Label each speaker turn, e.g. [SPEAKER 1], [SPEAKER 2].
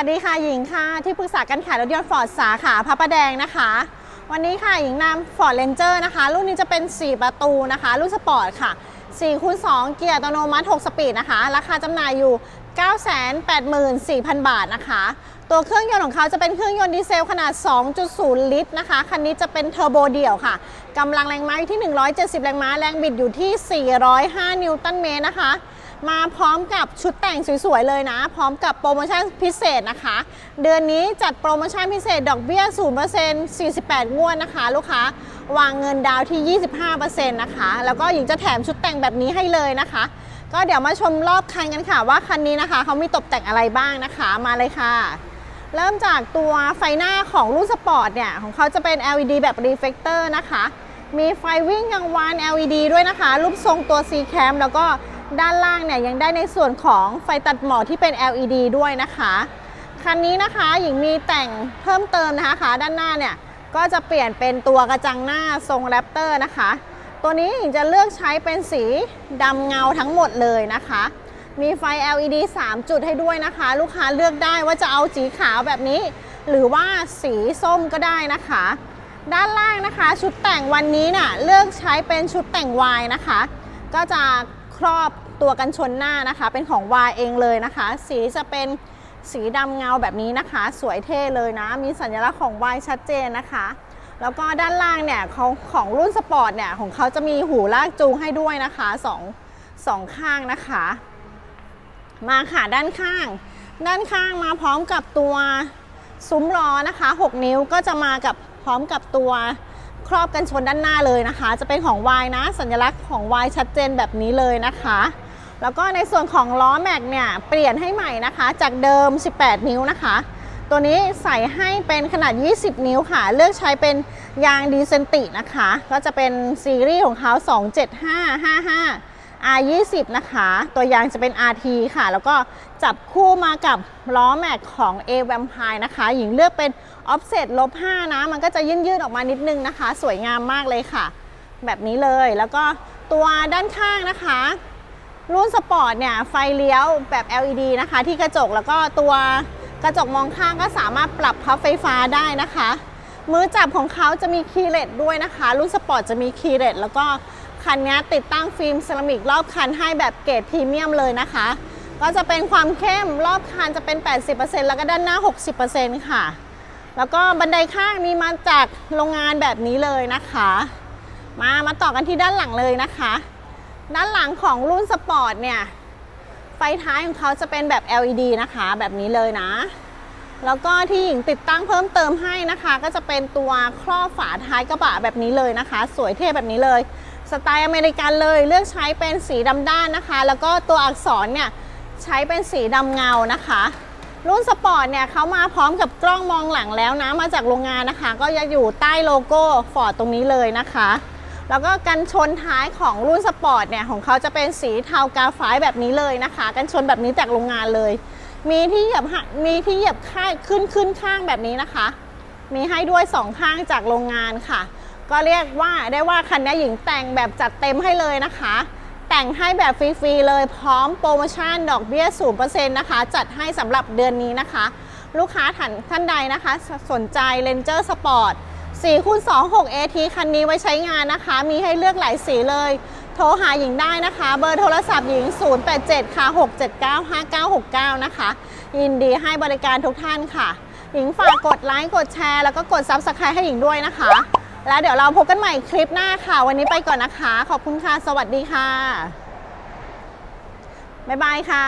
[SPEAKER 1] วัสดีค่ะหญิงค่ะที่ปรึกษาการขายรถยนต์ฟอร์ดสาขาพระประแดงนะคะ วันนี้ค่ะหญิงนำฟอร์ดเ n นเจอร์นะคะ รุ่นนี้จะเป็น 4 ประตูนะคะ รุ่นสปอร์ตค่ะ4คูณ2เกียร์อัตโนมัติ 6 สปีดนะคะ ราคาจำหน่ายอยู่ 984,000 บาทนะคะ ตัวเครื่องยนต์ของเขาจะเป็นเครื่องยนต์ดีเซลขนาด 2.0 ลิตรนะคะ คันนี้จะเป็นเทอร์โบเดี่ยวค่ะกำลังแรงม้าอยู่ที่ 170 แรงม้า แรงบิดอยู่ที่ 405 นิวตันเมตรนะคะ มาพร้อมกับชุดแต่งสวยๆเลยนะ พร้อมกับโปรโมชั่นพิเศษนะคะ เดือนนี้จัดโปรโมชั่นพิเศษดอกเบี้ย 0% 48 งวดนะคะ ลูกค้าวางเงินดาวน์ที่ 25%นะคะ แล้วก็หญิงจะแถมชุดแต่งแบบนี้ให้เลยนะคะ ก็เดี๋ยวมาชมรอบคันกันค่ะ ว่าคันนี้นะคะเขามีตกแต่งอะไรบ้างนะคะ มาเลยค่ะ เริ่มจากตัวไฟหน้าของรุ่นสปอร์ตเนี่ย ของเขาจะเป็น LED แบบ reflector นะคะ มีไฟวิ่งกลางวัน LED ด้วยนะคะ รูปทรงตัว C cam แล้วก็ ด้านล่างเนี่ยยังได้ในส่วนของไฟตัดหมอกที่เป็น LED ด้วยนะคะ คันนี้นะคะหญิงมีแต่งเพิ่มเติมนะคะขาด้านหน้าเนี่ยก็จะเปลี่ยนเป็นตัวกระจังหน้าทรงแรปเตอร์นะคะ ตัวนี้หญิงจะเลือกใช้เป็นสีดำเงาทั้งหมดเลยนะคะ มีไฟ LED 3 จุดให้ด้วยนะคะ ลูกค้าเลือกได้ว่าจะเอาสีขาวแบบนี้ หรือว่าสีส้มก็ได้นะคะ ด้านล่างนะคะ ชุดแต่งวันนี้น่ะเลือกใช้เป็นชุดแต่งวายนะคะ ก็จะ ครอบตัวกันชนหน้านะคะ เป็นของวายเองเลยนะคะ สีจะเป็นสีดำเงาแบบนี้นะคะ สวยเท่เลยนะ มีสัญลักษณ์ของวายชัดเจนนะคะ แล้วก็ด้านล่างเนี่ยของของรุ่นสปอร์ตเนี่ยของเขาจะมีหูลากจูงให้ด้วยนะคะสองสองข้างนะคะ มาค่ะด้านข้าง ด้านข้างมาพร้อมกับตัวซุ้มล้อนะคะ 6 นิ้วก็จะมากับพร้อมกับตัว ครอบกันชนด้านหน้าเลยนะคะ จะเป็นของ Y นะ สัญลักษณ์ของ Y ชัดเจนแบบนี้เลยนะคะ แล้วก็ในส่วนของล้อแม็กเนี่ยเปลี่ยนให้ใหม่นะคะ จากเดิม 18 นิ้วนะคะ ตัวนี้ใส่ให้เป็นขนาด 20 นิ้วค่ะ เลือกใช้เป็นยางดีเซนตินะคะ ก็จะเป็นซีรีส์ของเขา27555 R20 นะคะ ตัวยางจะเป็น RT ค่ะ แล้วก็จับคู่มากับล้อแม็กของ A Vampire นะคะ หญิงเลือกเป็น Offset ลบ5นะ มันก็จะยื่นๆออกมานิดนึงนะคะ สวยงามมากเลยค่ะ แบบนี้เลย แล้วก็ตัวด้านข้างนะคะ รุ่นสปอร์ตเนี่ย ไฟเลี้ยวแบบ LED นะคะ ที่กระจก แล้วก็ตัวกระจกมองข้างก็สามารถปรับพับไฟฟ้าได้นะคะ มือจับของเขาจะมีคีย์เลสด้วยนะคะ รุ่นสปอร์ตจะมีคีย์เลสแล้วก็ คันนี้ติดตั้งฟิล์มเซรามิกรอบคันให้แบบเกรดพรีเมียมเลยนะคะ ก็จะเป็นความเข้มรอบคันจะเป็น 80%แล้วก็ด้านหน้า 60%ค่ะ แล้วก็บันไดข้างมีมาจากโรงงานแบบนี้เลยนะคะ มามาต่อกันที่ด้านหลังเลยนะคะ ด้านหลังของรุ่นสปอร์ตเนี่ยไฟท้ายของเขาจะเป็นแบบ LED นะคะ แบบนี้เลยนะ แล้วก็ที่หญิงติดตั้งเพิ่มเติมให้นะคะ ก็จะเป็นตัวครอบฝาท้ายกระบะแบบนี้เลยนะคะ สวยเท่แบบนี้เลย สไตล์อเมริกันเลยเลือกใช้เป็นสีดำด้านนะคะ แล้วก็ตัวอักษรเนี่ยใช้เป็นสีดำเงานะคะ รุ่นสปอร์ตเนี่ยเขามาพร้อมกับกล้องมองหลังแล้วนะมาจากโรงงานนะคะ ก็จะอยู่ใต้โลโก้ฟอร์ดตรงนี้เลยนะคะ แล้วก็กันชนท้ายของรุ่นสปอร์ตเนี่ยของเขาจะเป็นสีเทากาไฟแบบนี้เลยนะคะ กันชนแบบนี้จากโรงงานเลย มีที่เหยียบหะมีที่เหยียบข้างขึ้นขึ้นข้างแบบนี้นะคะ มีให้ด้วยสองข้างจากโรงงานค่ะ ก็เรียกว่าได้ว่าคันนี้หญิงแต่งแบบจัดเต็มให้เลยนะคะ แต่งให้แบบฟรีๆเลยพร้อมโปรโมชั่นดอกเบี้ย0%นะคะ จัดให้สำหรับเดือนนี้นะคะ ลูกค้าท่านท่านใดนะคะ สนใจ Ranger Sport 4คูณ2 6 AT คันนี้ไว้ใช้งานนะคะ มีให้เลือกหลายสีเลย โทรหาหญิงได้นะคะ เบอร์โทรศัพท์หญิง 087 ค่ะ 679 5969 นะคะ ยินดีให้บริการทุกท่านค่ะ หญิงฝากกดไลค์ กดแชร์ แล้วก็กด Subscribe ให้หญิงด้วยนะคะ แล้วเดี๋ยวเราพบกันใหม่คลิปหน้าค่ะ วันนี้ไปก่อนนะคะ ขอบคุณค่ะ สวัสดีค่ะ บ๊ายบายค่ะ